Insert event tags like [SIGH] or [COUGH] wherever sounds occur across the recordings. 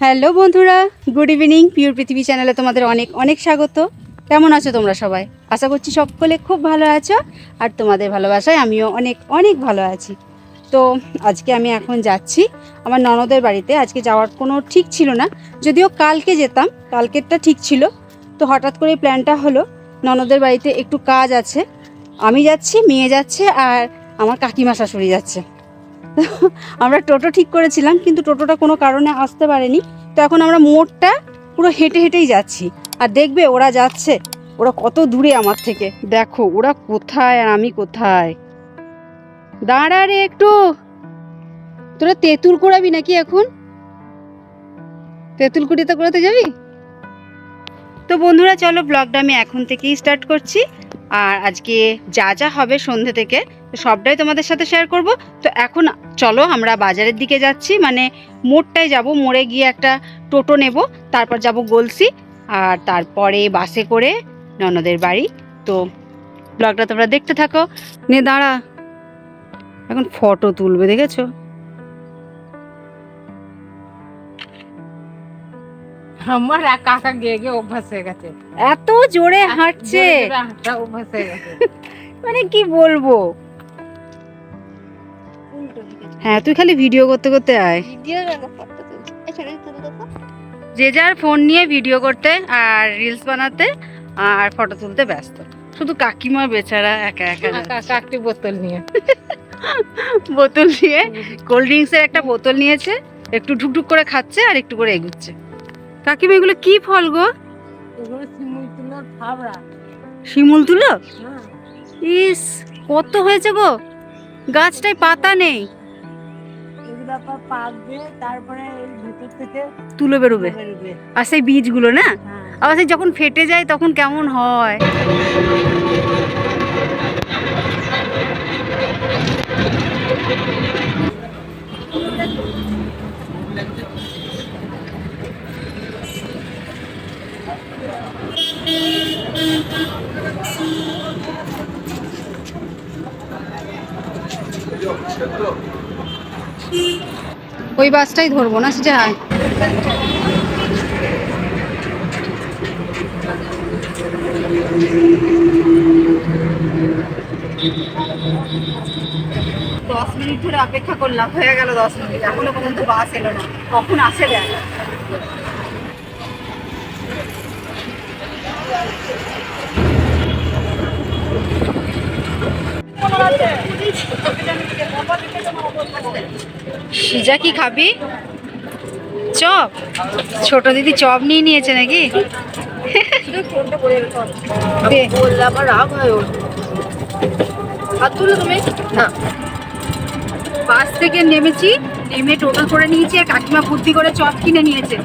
Hello বন্ধুরা, good evening, pure পৃথিবী চ্যানেলে তোমাদের অনেক অনেক স্বাগত। কেমন আছো তোমরা সবাই? আশা করছি সকলে খুব ভালো আছো, আর তোমাদের ভালোবাসায় আমিও অনেক অনেক ভালো আছি। তো আজকে আমি এখন যাচ্ছি, আমার ননদের বাড়িতে। আজকে যাওয়ার কোনো ঠিক ছিল না, যদিও কালকে যেতাম, কালকেরটা ঠিক ছিল। তো হঠাৎ করে প্ল্যানটা হলো, ননদের বাড়িতে একটু কাজ আছে। আমি যাচ্ছি, মেয়ে যাচ্ছে, আর আমার কাকিমা শাশুড়ি যাচ্ছে। [LAUGHS] আমরা টোটো ঠিক করেছিলাম, কিন্তু টোটোটা কোনো কারণে আসতে পারেনি। তো এখন আমরা মোড়টা পুরো হেঁটে হেঁটেই যাচ্ছি। আর দেখবে ওরা যাচ্ছে, ওরা কত দূরে আমার থেকে। দেখো, ওরা কোথায় আর আমি কোথায়? দাঁড়া রে একটু। তোরা তেঁতুল করাবি নাকি এখন? তেঁতুল কুড়িতে করাতে যাবি? তো বন্ধুরা, চলো ব্লগটা আমি এখন থেকেই স্টার্ট করছি। আর আজকে যা যা হবে সন্ধে থেকে তো সবটাই তোমাদের সাথে শেয়ার করব। তো এখন চলো আমরা বাজারের দিকে যাচ্ছি। মানে মোড়টায় যাব মোড়ে গিয়ে একটা টোটো নেব তারপর যাব গলসি আর তারপরে বাসে করে ননদের বাড়ি। তো ব্লগটা তোমরা দেখতে থাকো। নে দাঁড়া। এখন ফটো তুলবে দেখেছ? আমার কাকা গিয়ে গিয়ে অভ্যাস হয়ে গেছে। এত জোরে হাঁটছে। মানে কি বলব? হ্যাঁ তুই খালি ভিডিও করতে করতে আয়। যে যার ফোন নিয়ে ভিডিও করতে আর রিলস বানাতে আর ফটো তুলতে ব্যস্ত। শুধু কাকিমা বেচারা একা একা বোতল নিয়ে। বোতল নিয়ে কোল্ড ড্রিঙ্কসের একটা বোতল নিয়েছে একটু ঢুকঢুক করে খাচ্ছে আর একটু করে এগুচ্ছে। কাকিমা এগুলো কি ফল গো? শিমুল তুলো? হ্যাঁ। ইস কত হয়েছে গো? গাছটায় পাতা নেই। তারপরে ভেতর থেকে তুলে বেরোবে। আর সেই বীজগুলো না? হ্যাঁ। আবার সেই যখন ফেটে যায় তখন কেমন হয়? ওই বাসটাই ধরবো না, সেটা দশ মিনিট ধরে অপেক্ষা করলাম, হয়ে গেল দশ মিনিট। এখনও পর্যন্ত বাস এলো না। কখন আসে দেখ। সিজা কি খাবি? চপ? ছোট দিদি চপ নিয়ে নিয়েছে নাকি? রাগ হয় তুমি। বাস থেকে নেমেছি, নেমে টোটো করে নিয়েছি আর কাকিমা বুদ্ধি করে চপ কিনে নিয়েছে।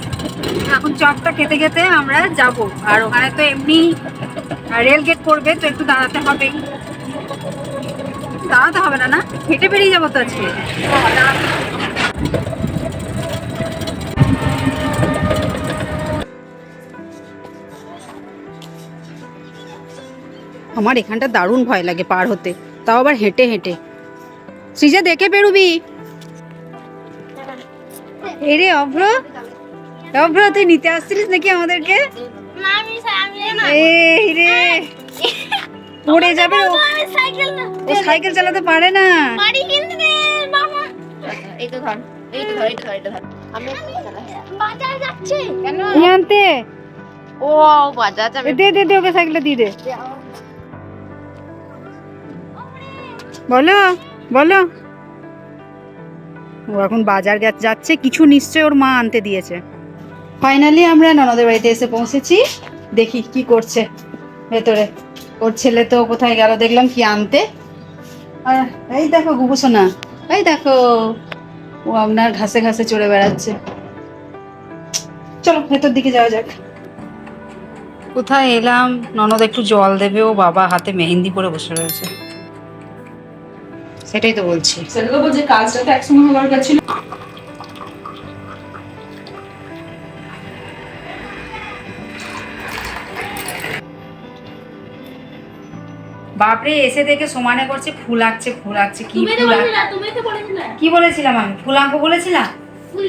এখন চপটা খেতে খেতে আমরা যাব। আর ওখানে তো এমনি রেল গেট পড়বে তো একটু দাঁড়াতে হবে দাঁড়াতে হবে না না? হেঁটে বেরিয়ে যাব তো আজকে। আমার এখানটা দারুণ ভয় লাগে পার হতে। তাও আবার হেঁটে হেঁটে। সৃজা দেখে বেরুবি? এরে অভ্র অভ্র তুই নিতে আসছিলিস নাকি আমাদেরকে? এই রে। পড়ে যাবে ও। ও সাইকেল চালাতে পারে না। নিয়ে আনতে। ও বাজার যাবে। দে দে দে ওকে সাইকেলটা দিয়ে দে। বলো বলো। ও এখন বাজার যাচ্ছে কিছু নিশ্চয় ওর মা আনতে দিয়েছে। ফাইনালি আমরা ননদের বাড়িতে এসে পৌঁছেছি। দেখি কি করছে ভেতরে। ওর ছেলে তো কোথায় গেল দেখলাম কি আনতে। এই দেখো গুবুসোনা এই দেখো, ও আপনার ঘাসে ঘাসে চড়ে বেড়াচ্ছে। চলো, ভেতর দিকে যাওয়া যাক। কোথায় এলাম? ননদ একটু জল দেবে, ও বাবা হাতে মেহেন্দি পরে বসে রয়েছে। সেটাই তো বলছি। সেটা তো বলছে, কাজটা তো একসঙ্গে হওয়ার ছিল। বাপরে এসে দেখে সমানে করছে ফুল আঁকছে ফুল আঁকছে কি ফুল আঁক- কি বলেছিলাম আমি? ফুল আঁকবো বলেছিলাম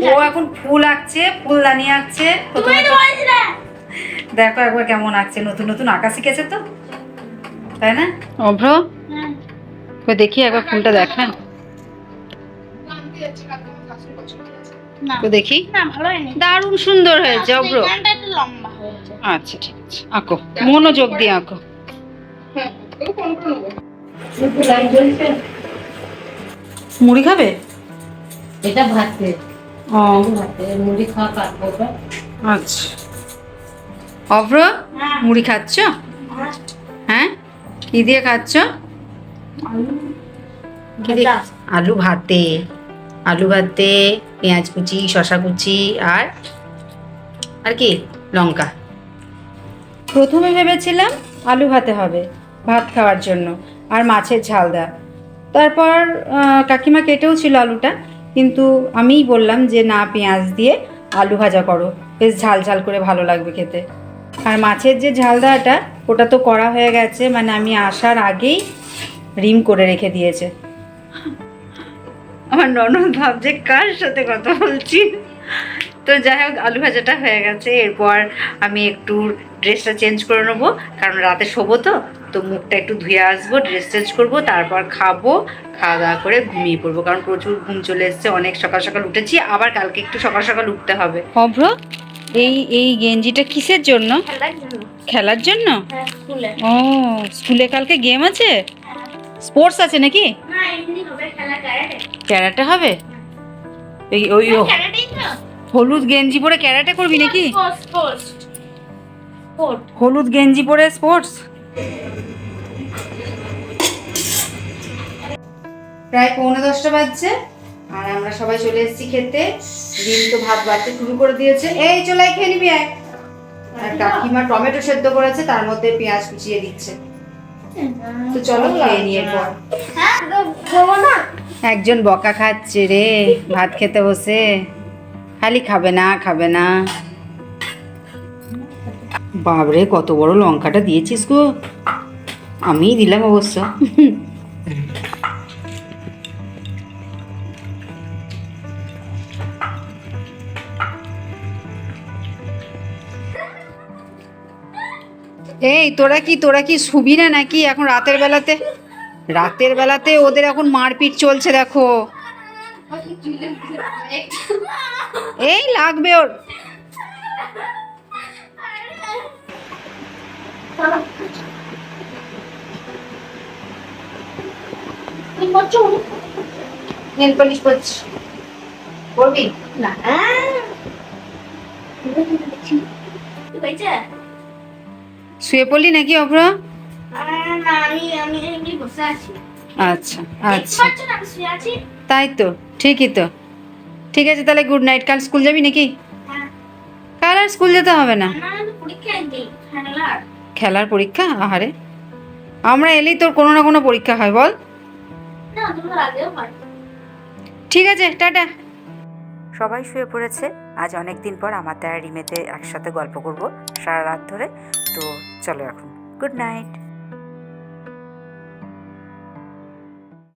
ও এখন ফুল আঁকছে ফুলদানি আঁকছে দেখো একবার কেমন আঁকছে নতুন নতুন আঁকা শিখেছে তো? তাই না? অভ্র? তো দেখি একবার ফুলটা দেখা। তো দেখি দারুণ সুন্দর হয়েছে অভ্র। আচ্ছা ঠিক আছে। আঁকো। মনোযোগ দিয়ে আঁকো। মুড়ি খাবে? এটা ভাতে। ও। ভাতে। মুড়ি খাওয়া কাটবো আচ্ছা। অভ্র মুড়ি খাচ্ছ? হ্যাঁ? কি দিয়ে খাচ্ছ? আলু। ভাতে। আলু ভাতে পেঁয়াজ কুচি শশা কুচি আর আর কি? লঙ্কা। প্রথমে ভেবেছিলাম আলু ভাতে হবে। ভাত খাওয়ার জন্য আর মাছের ঝাল দেওয়া তারপর কাকিমা কেটেও ছিল আলুটা, কিন্তু আমিই বললাম যে, না, পেঁয়াজ দিয়ে আলু ভাজা করো। বেশ ঝাল ঝাল করে ভালো লাগবে খেতে। আর মাছের যে ঝাল দেওয়াটা ওটা তো করা হয়ে গেছে মানে আমি আসার আগেই রিম করে রেখে দিয়েছে। আমার ননদ ভাবছে, কার সাথে কথা বলছি তো যাই হোক আলু ভাজাটা হয়ে গেছে। এরপর আমি একটু ড্রেসটা চেঞ্জ করে নেব কারণ রাতে শোবো তো তো মুখটা একটু ধুয়ে আসব ড্রেস চেঞ্জ করব তারপর খাব খাওয়া দাওয়া করে ঘুমিয়ে পড়ব কারণ প্রচুর ঘুম চলে এসছে অনেক সকাল সকাল উঠেছি আবার কালকে একটু সকাল সকাল উঠতে হবে। অভ্র এই এই গেঞ্জিটা কিসের জন্য? খেলার জন্য। ও স্কুলে কালকে গেম আছে? স্পোর্টস আছে নাকি? ক্যারাটে। হবে? এই ওই ও। হলুদ গেঞ্জি পরে ক্যারাটে করবি নাকি? হলুদ গেঞ্জি পরে স্পোর্টস? প্রায় পৌনে দশটা বাজছে আর আমরা সবাই চলে এসেছি খেতে। দিন তো ভাত বাড়তে শুরু করে দিয়েছে। এই চলে খেয়ে নিবি আয় আর কাকিমা টমেটো সেদ্ধ করেছে তার মধ্যে পেঁয়াজ কুচিয়ে দিচ্ছে। তো চলো খেয়ে নিয়ে পর। একজন বকা খাচ্ছে রে ভাত খেতে বসে। খালি খাবে না খাবে না। বাবরে কত বড় লঙ্কাটা দিয়েছিস গো। আমিই দিলাম অবশ্য। এই, তোরা কি তোরা কি শুবি না নাকি এখন রাতের বেলাতে? রাতের বেলাতে ওদের এখন মারপিট চলছে, দেখো। এই লাগবে ওর। নেল পলিশ করছি। করবি? শুয়ে পড়লি নাকি অভ্র? আচ্ছা আচ্ছা। তাই তো। ঠিকই তো। ঠিক আছে তাহলে গুড নাইট কাল স্কুল যাবি নাকি? কাল আর স্কুল যেতে হবে না। খেলার। পরীক্ষা? আহারে। আমরা এলেই তোর কোনো না কোনো পরীক্ষা হয় বল। ঠিক আছে টাটা। সবাই শুয়ে পড়েছে। আজ অনেক দিন পর আমার দ্বারা রিমেতে একসাথে গল্প করব সারা রাত ধরে। তো চলো এখন গুড নাইট